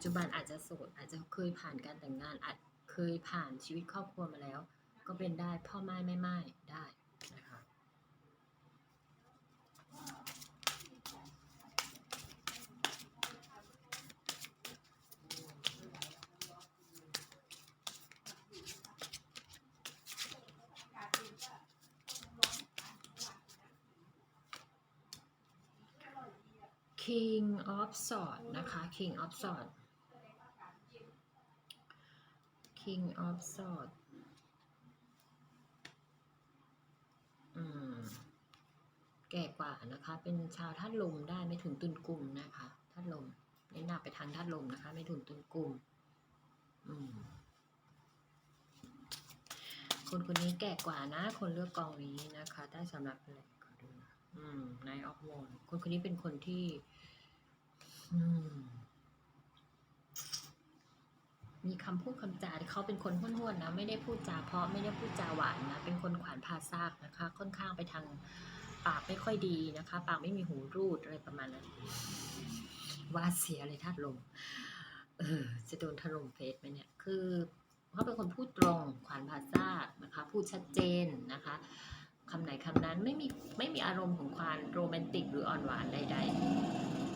จจุบันอาจจะโสดอาจจะเคยผ่านการแต่งงานอาจเคยผ่านชีวิตครอบครัวมาแล้ว ก็เป็นได้พ่อไม้แม่ไม้ได้นะคะ King of Swords นะคะ King of Swords King of Swords อืมแก่กว่านะคะ เป็นชาวธาตุลมได้ไม่ถึงตุนกลุ่มนะคะธาตุลมเน้นหนักไปทางธาตุลมนะคะ ไม่ถึงตุนกลุ่มอืมคนคนนี้แก่กว่านะ คนเลือกกองนี้นะคะได้สำหรับอะไรขอดูนะอืมนายออฟวอนคนคนนี้เป็นคนที่ อืม มีคำพูดคำจาเขาเป็นคนห้วนๆนะไม่ได้พูดจาเพราะไม่ได้พูดจาหวานนะเป็นคนขวานพาซากนะคะ ค่อนข้างไปทางปากไม่ค่อยดีนะคะ ปากไม่มีหูรูดอะไรประมาณนั้นว่าเสียเลยธาตุลมเออจะโดนถล่มเฟซไหมเนี่ยคือเขาเป็นคนพูดตรงขวานพาซากนะคะ พูดชัดเจนนะคะคำไหนคำนั้นไม่มีไม่มีอารมณ์ของความโรแมนติกหรืออ่อนหวานใด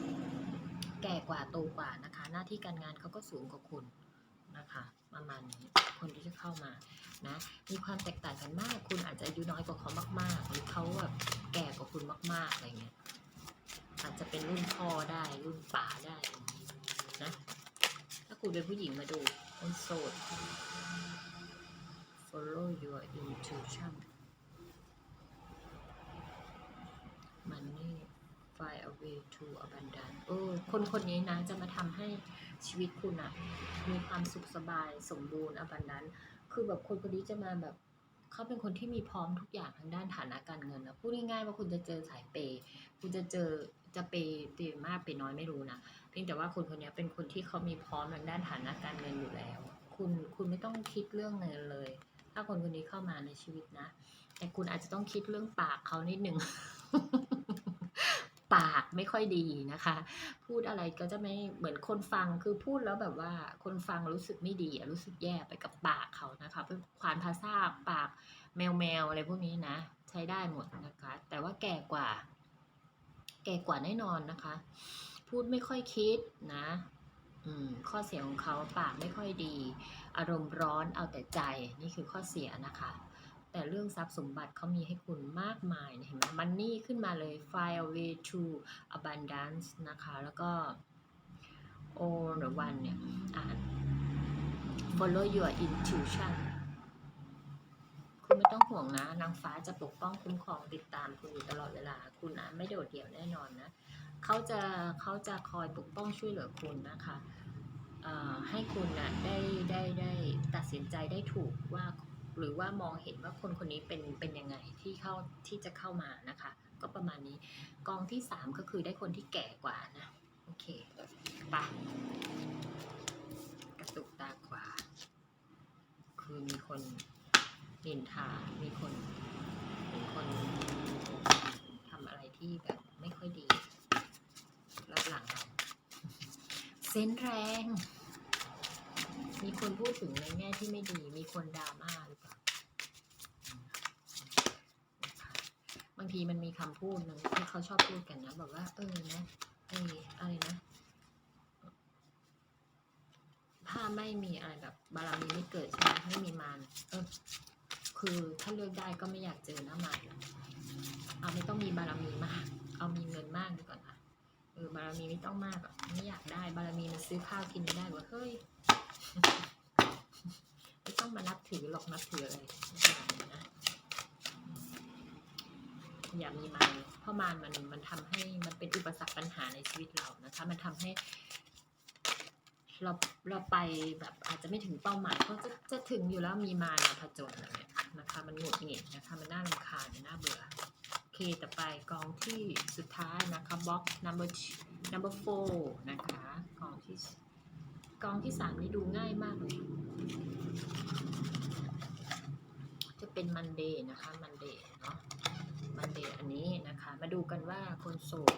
ๆ แก่กว่าโตกว่านะคะ หน้าที่การงานเขาก็สูงกว่าคุณ นะคะ ประมาณนี้คนที่จะเข้ามานะมีความแตกต่างกันมาก คุณอาจจะอายุน้อยกว่าเขามาก ๆ หรือเขาแบบแก่กว่าคุณมาก ๆ อะไรเงี้ยอาจจะเป็นรุ่นพ่อได้รุ่นป่าได้นะถ้าคุณเป็นผู้หญิงมาดูคนโสด follow your intuition find a way to abundance เออคนคนนี้นะจะมาทำให้ชีวิตคุณอะมีความสุขสบายสมบูรณ์ abundance คือแบบคนคนนี้จะมาแบบเขาเป็นคนที่มีพร้อมทุกอย่างทางด้านฐานะการเงินนะพูดง่ายๆว่าคุณจะเจอสายเปย์คุณจะเจอจะเปย์เปย์มากเปย์น้อยไม่รู้นะเพียงแต่ว่าคนคนนี้เป็นคนที่เขามีพร้อมทางด้านฐานะการเงินอยู่แล้ว คุณคุณไม่ต้องคิดเรื่องเงินเลย ถ้าคนคนนี้เข้ามาในชีวิตนะ แต่คุณอาจจะต้องคิดเรื่องปากเขานิดหนึ่ง ปากไม่ค่อยดีนะคะ พูดอะไรก็จะไม่เหมือนคนฟังคือพูดแล้วแบบว่าคนฟังรู้สึกไม่ดีรู้สึกแย่ไปกับปากเขานะคะเป็นควานภาษาปากแมวแมวอะไรพวกนี้นะ ใช้ได้หมดนะคะ แต่ว่าแก่กว่า แก่กว่าแน่นอนนะคะ พูดไม่ค่อยคิดนะข้อเสียของเขาปากไม่ค่อยดี อารมณ์ร้อนเอาแต่ใจนี่คือข้อเสียนะคะ แต่เรื่องทรัพย์สมบัติเขามีให้คุณมากมายเห็นไหมมันนี่ขึ้นมาเลย fire way to abundance นะคะ แล้วก็ all the one เนี่ย อ่าน follow your intuition คุณไม่ต้องห่วงนะ นางฟ้าจะปกป้องคุ้มครองติดตามคุณอยู่ตลอดเวลา คุณนะไม่โดดเดี่ยวแน่นอนนะ เขาจะเขาจะคอยปกป้องช่วยเหลือคุณนะคะให้คุณนะได้ได้ได้ตัดสินใจได้ถูกว่า หรือว่ามองเห็นว่าคนคนนี้เป็นเป็นยังไงที่เข้าที่จะเข้ามานะคะ ก็ประมาณนี้กองที่สามก็คือได้คนที่แก่กว่านะโอเคไปกระตุกตาขวา คือมีคนนินทา มีคนมีคนทำอะไรที่แบบไม่ค่อยดีรับหลังเราเซนแรง มีคนพูดถึงในแง่ที่ไม่ดี มีคนดราม่าหรือเปล่าบางทีมันมีคำพูดหนึ่งที่เขาชอบพูดกันนะแบบว่า เออนะเอออะไรนะถ้าไม่มีอะไรแบบบารมีไม่เกิดใช่ไหมไม่มีมารเออ คือถ้าเลือกได้ก็ไม่อยากเจอหน้ามารเอาไม่ต้องมีบารมีมาก เอามีเงินมากดีกว่านะเออบารมีไม่ต้องมากอะไม่อยากได้บารมีมันซื้อข้าวกินไม่ได้ว่าเฮ้ย ไม่ต้องมานับถือหรอกนับถืออะไรไม่เป็นไรนะอย่ามีมารเพราะมารมันมันทำให้มันเป็นอุปสรรคปัญหาในชีวิตเรานะคะ มันทำให้ เราเราไปแบบอาจจะไม่ถึงเป้าหมายเพราะจะจะถึงอยู่แล้วมีมารมาผจญอะไรเนี่ยนะคะ มันหงุดหงิดนะคะ มันน่ารำคาญน่าเบื่อโอเคต่อไปกองที่สุดท้ายนะคะบล็อก number number four นะคะกองที่ กองที่สามนี่ดูง่ายมากเลย จะเป็นมันเดย์นะคะ มันเดย์เนาะ มันเดย์อันนี้นะคะ มาดูกันว่าคนโสด